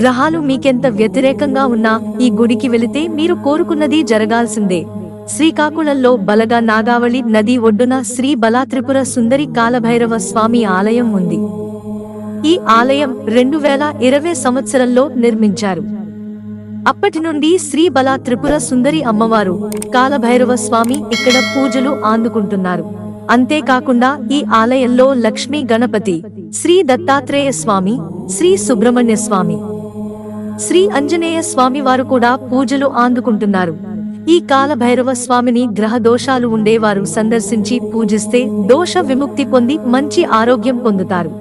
గ్రహాలు మీకెంత వ్యతిరేకంగా ఉన్నా ఈ గుడికి వెళితే మీరు కోరుకున్నది జరగాల్సిందే. శ్రీకాకుళంలో బలగా నాగావళి నది ఒడ్డున శ్రీ బలాత్రిపుర సుందరి కాలభైరవ స్వామి ఆలయం ఉంది. ఈ ఆలయం రెండు వేల ఇరవై సంవత్సరంలో నిర్మించారు. అప్పటి నుండి శ్రీ బలా త్రిపుర సుందరి అమ్మవారు కాలభైరవ స్వామి ఇక్కడ పూజలు అందుకుంటున్నారు అంతేకాకుండా ఈ ఆలయంలో లక్ష్మీ గణపతి శ్రీ దత్తాత్రేయ స్వామి శ్రీ సుబ్రహ్మణ్య స్వామి శ్రీ అంజనేయ స్వామి వారు కూడా పూజలు అందుకుంటున్నారు ఈ కాలభైరవ స్వామిని గ్రహ దోషాలు ఉండేవారు సందర్శించి పూజిస్తే దోష విముక్తి పొంది మంచి ఆరోగ్యం పొందుతారు.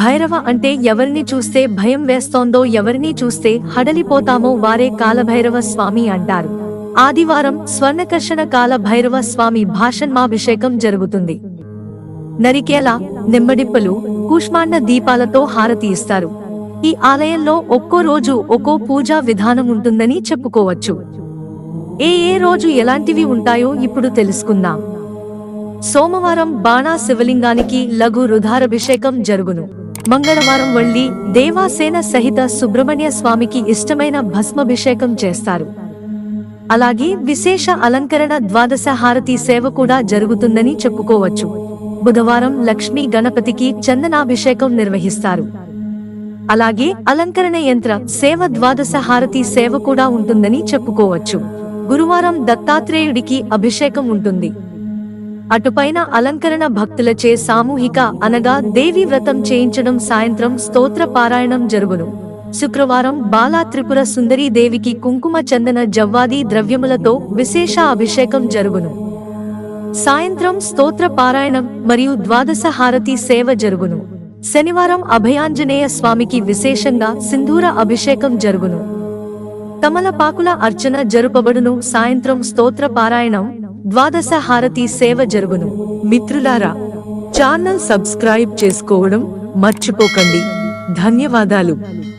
భైరవ అంటే ఎవరిని చూస్తే భయం వేస్తోందో ఎవరిని చూస్తే హడలిపోతామో వారే కాలభైరవ స్వామి అంటారు. ఆదివారం స్వర్ణకర్షణ కాల భైరవ స్వామి భాషన్మాభిషేకం జరుగుతుంది. నరికేల నిమ్మడిప్పలు కూష్మాండ దీపాలతో హారతి ఇస్తారు. ఈ ఆలయంలో ఒక్కో రోజు ఒక్కో పూజా విధానం ఉంటుందని చెప్పుకోవచ్చు. ఏ ఏ రోజు ఎలాంటివి ఉంటాయో ఇప్పుడు తెలుసుకుందాం. సోమవారం బాణా శివలింగానికి లఘు రుధారభిషేకం జరుగును. మంగళవారం వళ్ళి దేవాసేన సహిత సుబ్రహ్మణ్య స్వామికి ఇష్టమైన భస్మభిషేకం చేస్తారు. అలాగే విశేష అలంకరణ ద్వాదశ హారతి సేవ కూడా జరుగుతుందని చెప్పుకోవచ్చు. బుధవారం లక్ష్మీ గణపతికి చందనాభిషేకం నిర్వహిస్తారు. అలాగే అలంకరణ యంత్ర సేవ ద్వాదశ హారతి సేవ కూడా ఉంటుందని చెప్పుకోవచ్చు. గురువారం దత్తాత్రేయుడికి అభిషేకం ఉంటుంది. అటుపైన అలంకరణ భక్తులచే సామూహిక అనగా దేవి వ్రతం చేయించడం సాయంత్రం స్తోత్ర పారాయణం జరుగును. శుక్రవారం బాలా త్రిపుర సుందరీ దేవికి కుంకుమ చందన జవ్వాది ద్రవ్యములతో విశేష అభిషేకం జరుగును. సాయంత్రం స్తోత్ర పారాయణం మరియు ద్వాదశ హారతి సేవ జరుగును. శనివారం అభయాంజనేయ స్వామికి విశేషంగా సింధూర అభిషేకం జరుగును. తమలపాకుల అర్చన జరుపబడును. సాయంత్రం స్తోత్ర పారాయణం ద్వాదశ హారతి సేవ జరుగును. మిత్రులారా ఛానల్ సబ్స్క్రైబ్ చేసుకోవడం మర్చిపోకండి. ధన్యవాదాలు.